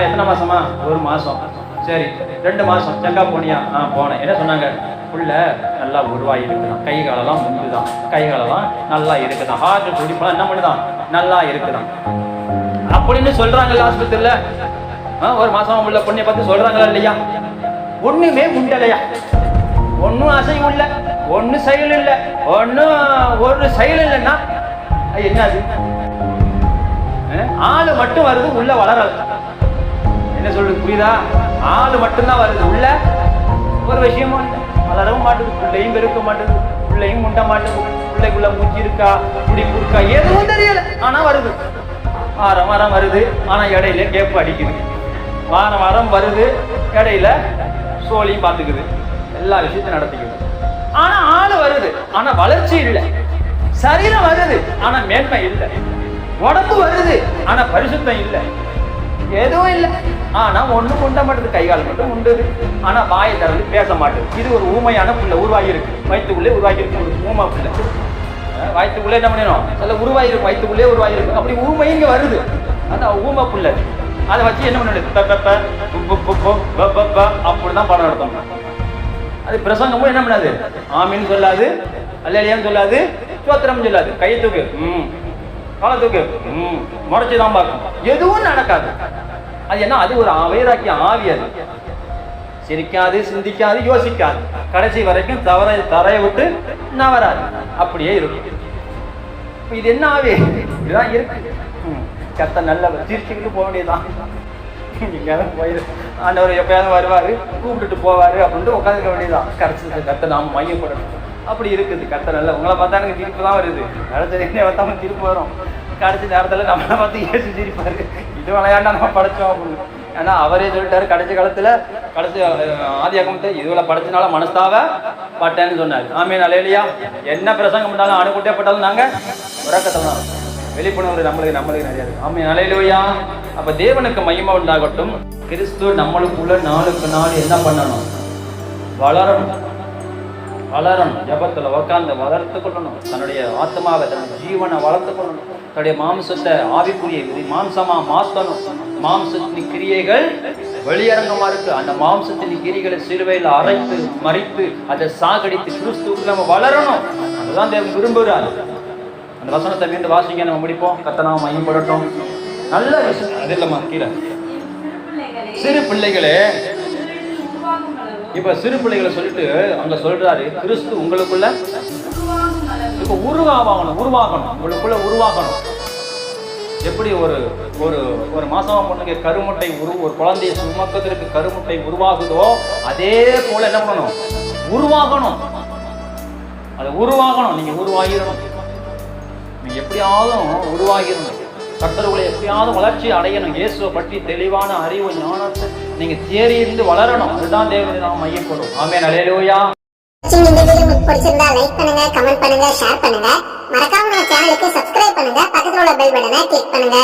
அம்மா எத்தனை மாசமா? ஒரு மாசம். சரி ரெண்டு மாசம். செக்கப் போனியா ஆ போனேன். என்ன சொன்னாங்க? புள்ள நல்லா உருவாகி இருக்குதான். கை காலெல்லாம் முந்துதான் கை காலெல்லாம் நல்லா இருக்குதான். ஹார்ட் துடிப்பெல்லாம் என்ன பண்ணுதான் நல்லா இருக்குதான். அப்படின்னு சொல்றாங்கல்ல ஆஸ்பத்திரியில? ஒரு மாசமா உள்ள பொண்ணை பார்த்து சொல்றாங்களா இல்லையா? ஒண்ணுமே உண்டலையா ஒன்றும் அசையும் இல்லை. ஒன்றும் செயல் இல்லை. ஒன்னும் ஒரு செயல் இல்லைன்னா என்ன அது? ஆளு மட்டும் வருது உள்ள வளரல. சொல்றது புரியுதா? ஆள் மட்டும்தான் வருது. உள்ள ஒரு விஷயமும் இல்லை. வளரவும் மாட்டுது. பிள்ளையும் பெருக்க மாட்டுது. பிள்ளையும் முண்ட மாட்டுது. பிள்ளைக்குள்ள மூச்சு இருக்கா? குடிப்பு இருக்கா? எதுவும் தெரியல. ஆனா வருது. வாரம் வாரம் வருது. ஆனா இடையில கேப்பு அடிக்குது. வாரம் வாரம் வருது. இடையில சோழியும் பார்த்துக்குது. எல்லா விஷயத்தையும் நடத்திக்குது. ஆனா ஆள் வருது. ஆனா வளர்ச்சி இல்லை. சரீரம் வருது. ஆனா மேன்மை இல்லை. உடம்பு வருது. ஆனா பரிசுத்தம் இல்லை. எதுவும் இல்லை. ஆனா ஒண்ணு உண்ட மாட்டேது கைகால் மட்டும் உண்டுது. ஆனா வாயை திறந்து பேச மாட்டேது இது ஒரு ஊமையான புள்ள உருவாகி இருக்கு வயிற்றுக்குள்ளே உருவாகி இருக்கு ஒரு ஊமை புள்ள. வயிற்றுக்குள்ளே என்ன பண்ணணும் அதில் உருவாகி இருக்கும் வயிற்றுக்குள்ளே உருவாகி இருக்கும் அப்படி ஊமை இங்கே வருது. அந்த ஊமை புள்ள. அதை வச்சு என்ன பண்ணுது ப, ப, அப்படிதான் படம் நடத்தணும். அது பிரசங்கமும் என்ன பண்ணாது? ஆமின்னு சொல்லாது அல்லையான்னு சொல்லாது சோத்திரம் சொல்லாது. கையை தூக்கு. ம். காலை தூக்கு ம் முறைச்சு தான் பார்க்கும் எதுவும் நடக்காது. அது என்ன? அது ஒரு வைராக்கிய ஆவி அது. சிரிக்காது சிந்திக்காது யோசிக்காது. கடைசி வரைக்கும் தவற தரையை விட்டு நவராது. அப்படியே இருக்கும். இது என்ன ஆவி? இதுதான் இருக்கு. ம். கத்த நல்ல சிரிச்சுக்கிட்டு போக வேண்டியதுதான். எங்கேயாவது போயிரு. ஆண்டவர் எப்பயாவது வருவார். கூப்பிட்டுட்டு போவார். அப்படின்ட்டு உட்காந்துக்க வேண்டியதுதான். கரைச்சது கத்தை நாம் மையப்படணும். அப்படி இருக்குது. கத்த நல்ல உங்களை பார்த்தா எனக்கு திருப்பு தான் வருது. அடுத்தது என்ன பார்த்தா திருப்பு வரும். கடைசி நேரத்தில் நம்மளை பார்த்து ஏசு சிரிப்பாரு. இது விளையாண்டா நம்ம படைச்சோம் அப்படின்னு. ஏன்னா அவரே சொல்லிட்டாரு கடைசி காலத்தில் கடைசி ஆதி அகமத்தை இதுல படைச்சனால மனஸ்தாவ பட்டேன்னு சொன்னார். ஆமே அலையிலையா என்ன பிரசங்கம் பண்ணாலும் அணுகுட்டே பட்டாலும் நாங்கள் உறக்கத்தை தான் வெளிப்புணர்வு நம்மளுக்கு நம்மளுக்கு நிறையா இருக்கு. ஆமே அலையிலுயா அப்போ தேவனுக்கு மகிமை உண்டாகட்டும். கிறிஸ்து நம்மளுக்குள்ள நாளுக்கு நாள் என்ன பண்ணணும்? வளரணும். வளரணும். ஜபத்தில் உக்காந்து வளர்த்து கொள்ளணும். தன்னுடைய ஆத்மாவை தன்னுடைய ஜீவனை வளர்த்து கொள்ளணும். தன்னுடைய மாம்சத்தை ஆவிக்குரிய மாம்சமாக மாற்றணும் மாம்சத்தின் கிரியைகள் வெளியரங்கமா இருக்கு அந்த மாம்சத்தின் கிரிகளை சிறுவையில் அரைத்து மறித்து அதை சாகடித்து கிறிஸ்துவுக்கு நம்ம வளரணும். அதுதான் தேவன் விரும்புகிறார். அந்த வசனத்தை மீண்டும் வாசிங்க நம்ம முடிப்போம். கத்தனாம மையப்படட்டும் நல்ல விஷயம். அது இல்லைம்மா கீழே. சிறு பிள்ளைகளே இப்ப சிறு பிள்ளைகளை சொல்லிட்டு அங்க சொல்றாரு கிறிஸ்து உங்களுக்குள்ள இப்ப உருவாகணும் உருவாகணும் உங்களுக்குள்ள உருவாகணும். எப்படி ஒரு ஒரு ஒரு மாசமா பொண்ணுக்கு கருமுட்டை உரு ஒரு குழந்தைய சுமக்கத்திற்கு கருமுட்டை உருவாகுதோ அதே போல என்ன பண்ணணும்? உருவாகணும். அது உருவாகணும். நீங்க உருவாகிடணும். நீங்க எப்படியாவது உருவாகிடணும். கர்த்தர்களை எப்படியாவது வளர்ச்சி அடையணும். இயேசுவை பற்றி தெளிவான அறிவு ஞானத்தை நீங்க தேறி வளரணும். அதுதான் தேவனை நாம் மையப்படும் ஆமே நலையிலோயா இந்த வீடியோ உங்களுக்கு பிடிச்சிருந்தா லைக் பண்ணுங்க கமெண்ட் பண்ணுங்க ஷேர் பண்ணுங்க. மறக்காம நம்ம சேனலுக்கு சப்ஸ்கிரைப் பண்ணுங்க. பக்கத்துல உள்ள பெல் பட்டனை கிளிக் பண்ணுங்க.